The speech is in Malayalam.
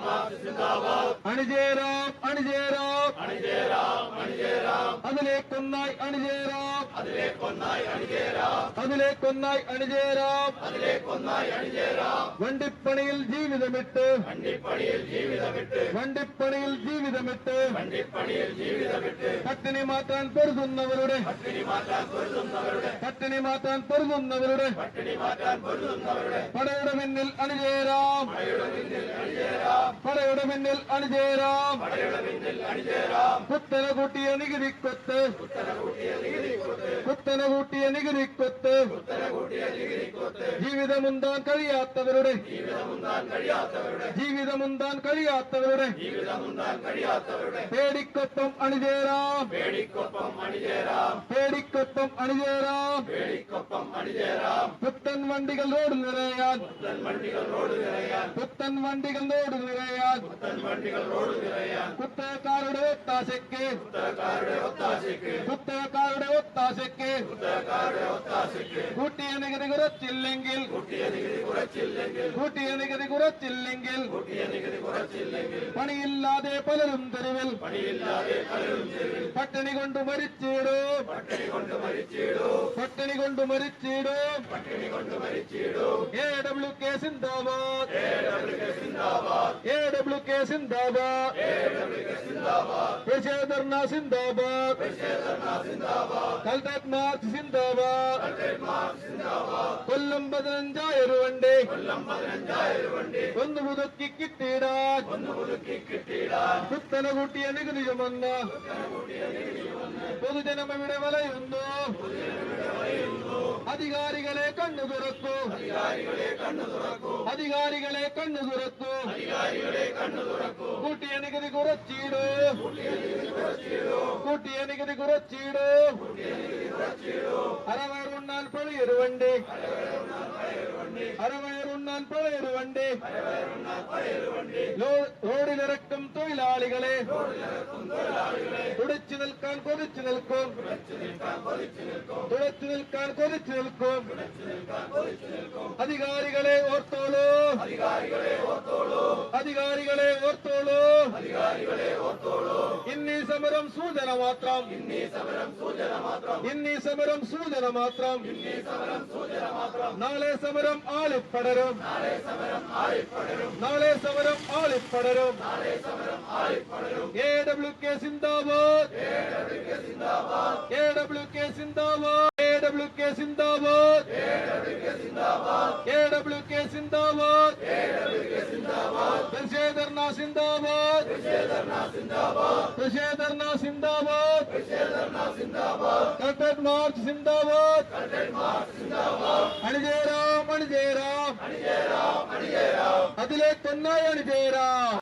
മാർച്ച് സിന്ദാബാദ്. അണിചേരാം അണിചേരാം. അതിലേക്കൊന്നായി അണിചേരാം. അതിലേക്കൊന്നായി അണിചേരാം. വണ്ടിപ്പണിയിൽ ജീവിതമിട്ട്. വണ്ടിപ്പണിയിൽ ജീവിതമിട്ട്. വണ്ടിപ്പണിയിൽ ജീവിതമിട്ട്. വണ്ടിപ്പണിയിൽ ജീവിതമിട്ട്. പട്ടിണി മാറ്റാൻ പൊരുതുന്നവരുടെ. പട്ടിണി മാറ്റാൻ പൊരുതുന്നവരുടെ. പടയുടെ മുന്നിൽ അണിചേരാം. പടയുടെ മുന്നിൽ അണിചേരാം. കുത്തനെ കൂട്ടിയ നികുതിക്കൊത്ത്. കുത്തനെ കൂട്ടിയ നികുതിക്കൊത്ത്. ജീവിതമുന്താൻ കഴിയാത്തവരുടെ ജീവിതമുന്താൻ കഴിയാത്തവരുടെ പേടിക്കൊപ്പം അണിചേരാം പേടിക്കൊപ്പം അണിചേരാം പുത്തൻ വണ്ടികൾ റോഡ് നിറയാൻ പുത്തൻ വണ്ടികൾ റോഡ് നിറയാൻ കുത്തകക്കാരുടെ ഒത്താശയ്ക്ക് കുത്തകക്കാരുടെ ഒത്താശയ്ക്ക്. കൂട്ടിയ നികുതി കുറച്ചില്ലെങ്കിൽ. കൂട്ടിയ നികുതി കുറച്ചില്ലെങ്കിൽ. പണിയില്ലാതെ പലരും തെരുവിൽ. പട്ടിണി കൊണ്ട് മരിച്ചിടും. പട്ടിണി കൊണ്ട് മരിച്ചിടും. എ ഡബ്ല്യു കെ സിന്ദാബാദ്. എ ഡബ്ല്യു കെ സിന്ദാബാദ്. ധർണ സിന്ദാബാദ്. കൽക്കറ്റ് മാർച്ച് സിന്ദാബാദ്. കൊല്ലം പതിനഞ്ചായിരം വണ്ടി. ഒന്ന് പുതുക്കി കിട്ടിയിടാൻ. കുത്തന കൂട്ടിയ നികുതി ചുമന്ന. പൊതുജനം ഇവിടെ വലയുന്നു. ಅಧಿಕಾರಿಗಳೇ ಕಣ್ಣು ದೊರಕು ಅಧಿಕಾರಿಗಳೇ ಕಣ್ಣು ದೊರಕು ಅಧಿಕಾರಿಗಳೇ ಕಣ್ಣು ದೊರಕು ಅಧಿಕಾರಿಗಳೇ ಕಣ್ಣು ದೊರಕು ಕೂಟಿಯ ನಿಗದಿ ಗುರಚ್ಚಿಡು கூட்டிய நிகுதி குறைச்சீடு அறவர் உன்னால் பழி இருவண்டி அறவர் വണ്ടി ലോ- റോഡിലിറക്കും തൊഴിലാളികളെ. തുടച്ചു നിൽക്കാൻ കൊതിച്ചു നിൽക്കും. തുടച്ചു നിൽക്കാൻ കൊതിച്ചു നിൽക്കും. അധികാരികളെ ഓർത്തോളൂ. അധികാരികളെ ഓർത്തോളൂ. ಮಾತ್ರಂ ಅಧಿಕಾರಿಗಳೇ ಹೊತ್ತೋಳು ಇನ್ನಿ ಸಮರಂ ಸೂಜನ ಮಾತ್ರಂ ಇನ್ನಿ ಸಮರಂ ಸೂಜನ ಮಾತ್ರಂ ಇನ್ನಿ ಸಮರಂ ಸೂಜನ ಮಾತ್ರಂ ಇನ್ನಿ ಸಮರಂ ಸೂಜನ ಮಾತ್ರಂ ನಾಳೆ ಸಮರಂ ಆಳಿಪ್ಪಡರು ನಾಳೆ ಸಮರಂ ಆಳಿಪ್ಪಡರು ನಾಳೆ ಸಮರಂ ಆಳಿಪ್ಪಡರು ನಾಳೆ ಸಮರಂ ಆಳಿಪ್ಪಡರು ಎಡಬ್ಲ್ಯೂಕೆ ಸಿಂದಾಬಾದ್ ಎಡಬ್ಲ್ಯೂಕೆ ಸಿಂದಾಬಾದ್ ಎಡಬ್ಲ್ಯೂಕೆ ಸಿಂದಾಬಾದ್ ಎಡಬ್ಲ್ಯೂಕೆ ಸಿಂದಾಬಾದ್ ಎಡಬ್ಲ್ಯೂಕೆ ಸಿಂದಾಬಾದ್ ಎಡಬ್ಲ್ಯೂಕೆ ಸಿಂದಾಬಾದ್ ಎಡಬ್ಲ್ಯೂಕೆ ಸಿಂದಾಬಾದ್ ಸಂಜಯ್ ಧರ್ನಾ ಸಿಂದಾಬಾದ್ धरना जिंदाबाद कलेक्ट्रेट मार्च जिंदाबाद अणिजय राम अणिजय राम अखिलेश कन्नाय अणिजय राम